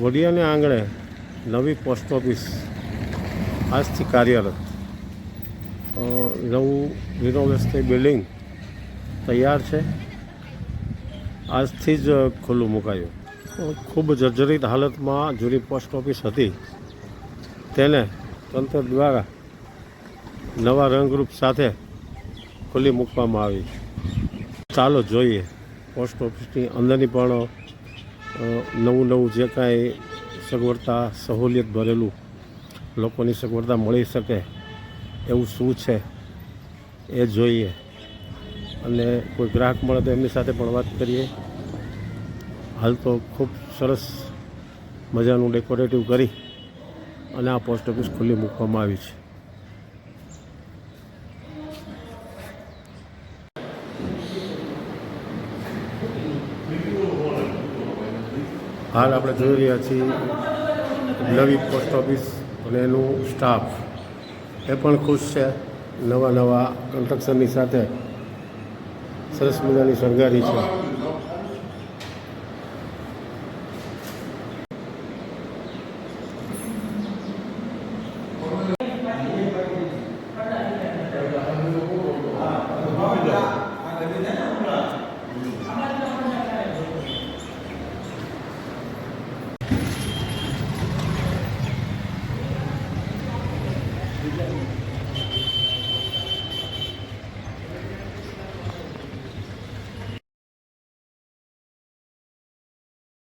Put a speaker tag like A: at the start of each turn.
A: વડિયાને આંગણે નવી post office આજથી કાર્યરત. નવું રિનોવેશ બિલ્ડિંગ તૈયાર છે. આજથી જ ખુલ્લું મુકાયું. ખૂબ જર્જરિત હાલતમાં જૂની પોસ્ટ ઓફિસ હતી, તેને તંત્ર દ્વારા નવા રંગરૂપ સાથે ખુલ્લી મૂકવામાં આવી. ચાલો જોઈએ પોસ્ટ ઓફિસની અંદરની પણ નવું નવું જે કાંઈ સગવડતા, સહુલિયત ભરેલું, લોકોની સગવડતા મળી શકે એવું શું છે એ જોઈએ. અને કોઈ ગ્રાહક મળે તો એમની સાથે પણ વાત કરીએ. હાલ તો ખૂબ સરસ મજાનું ડેકોરેટિવ કરી અને આ પોસ્ટ ઓફિસ ખુલ્લી મૂકવામાં આવી છે. હાલ આપણે જોઈ રહ્યા છીએ નવી પોસ્ટ ઓફિસ અને એનું સ્ટાફ એ પણ ખુશ છે નવા નવા કન્સ્ટ્રક્શનની સાથે. સરસ મજાની શણગારી છે.